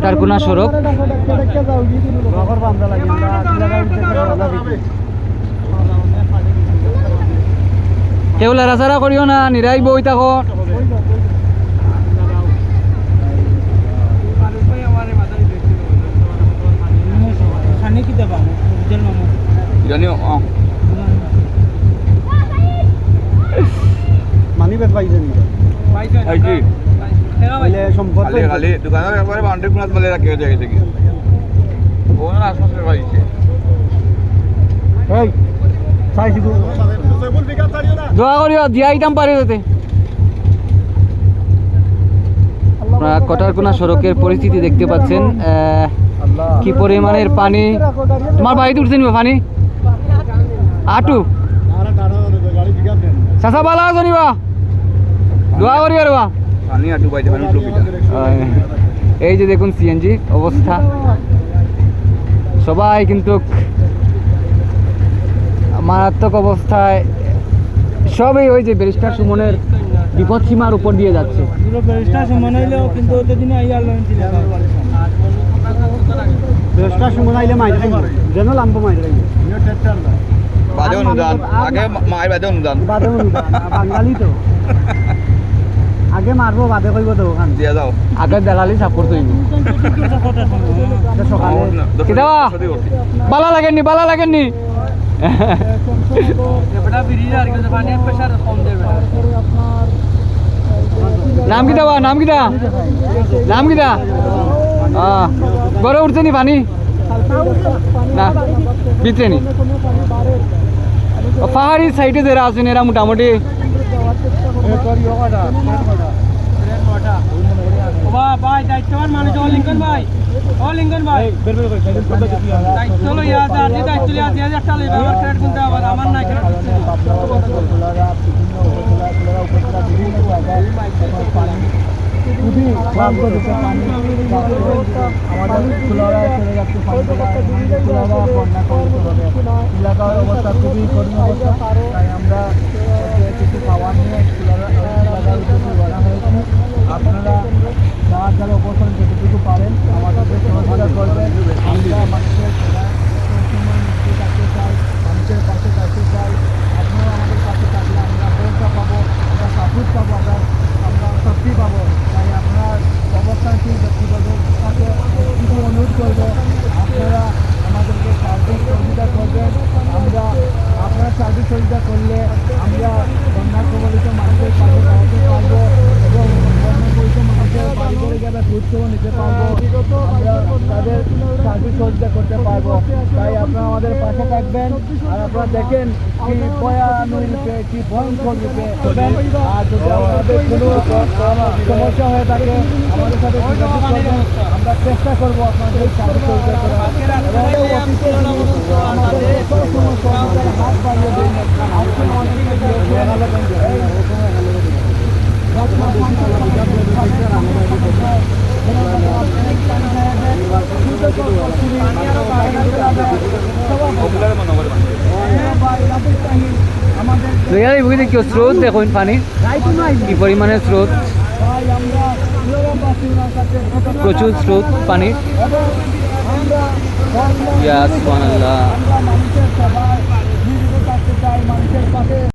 কটারকুনা সড়ক কেউ লারাচারা করিও না নিরাই বই থাকো। মানি বেগ পাইছে নি সম্পদ খালি খালি দোকানের একবারে বাউন্ডারি কোনাত বলে রাখে যায় থেকে ওনার আশপাশে পাইছে এই চাইছি তো দোয়া করিও দিয়া আইতাম পারে যেতে। আপনারা কটারকুনা সড়কের পরিস্থিতি দেখতে পাচ্ছেন কি পরিমাণের পানি? তোমার বাড়িতে উঠছে নিবা পানি? আটু। চাচা বালা আছো নিবা। দোয়া করি আর এই যে দেখুন সিএনজি অবস্থা। সবাই কিন্তু মারাত্মক অবস্থায়। সবই ওই যে ব্যারিস্টার সুমনের বিপদ সীমার উপর দিয়ে যাচ্ছে। বাদে অনুদান। আগে মায়ের বাদে অনুদান। বাদে অনুদান, বাঙালি তো। আগে মারবো বাদে কইব তো ওখান দিয়া যাও। আগে দেখালি সাপোর্ট হইব সকালে? বালা লাগেননি বালা লাগেননি নাম কি দেওয়া নাম কিটা নাম হ্যাঁ গড়ে উঠছে নি পানি? না ভিতরে নি পাহাড়ি সাইডে যারা আছেন এরা মোটামুটি। ভাই দায়িত্ববান মানুষ ও লিঙ্কন ভাই ও লিঙ্কন ভাই দায়িত্ব লইয়া আছে দায়িত্ব লইয়া আছে আজি একটা লইবা আমার ক্রেডিট গুনতে আবার আমার নাই আমাদের ফুলারা চলে যাচ্ছে এলাকার অবস্থা খুবই করুণ অবস্থা তাই আমরা ওকে কিছু খাবার নিয়ে ফুলারা এলাকার উদ্দেশ্যে রওনা হয়েছি আপনারা যার যারা অবস্থান যতটুকু পারেন আমাদেরকে সহযোগিতা করবেন আমরা মানুষের সেবা সবসময় নিশ্চয় থাকতে চাই মানুষের পাশে থাকতে চাই আপনারা আমাদের পাশে থাকলে আমরা ভরসা পাবো আমরা সাপোর্ট পাবো আমরা আমরা শক্তি পাবো তাই আপনার অবস্থানশীল ব্যক্তিবর্গের সাথে কিছু অনুরোধ করব আপনারা আমাদেরকে সার্বিক সহযোগিতা করবেন আমরা আপনারা সার্বিক সহযোগিতা করলে আমরা বন্যা কবলিত মানুষের পাশে দাঁড়াতে পারব এবং বন্যা কবলিত মানুষের বাড়ি ঘরে আমরা তাদের সার্বিক সহযোগিতা করতে পারব। তাই আপনারা আমাদের পাশে থাকবেন। আপনারা দেখেন কি ভয়ানক রূপে, কি ভয়ঙ্কর রূপে আর যদি কোনো সমস্যা হয়ে থাকে, আমাদের আমরা চেষ্টা করব আপনাদের সার্বিক সহযোগিতা করার। কেউ স্রোত দেখুন পানির কি পরিমাণে স্রোত? প্রচুর স্রোত পানির আমরা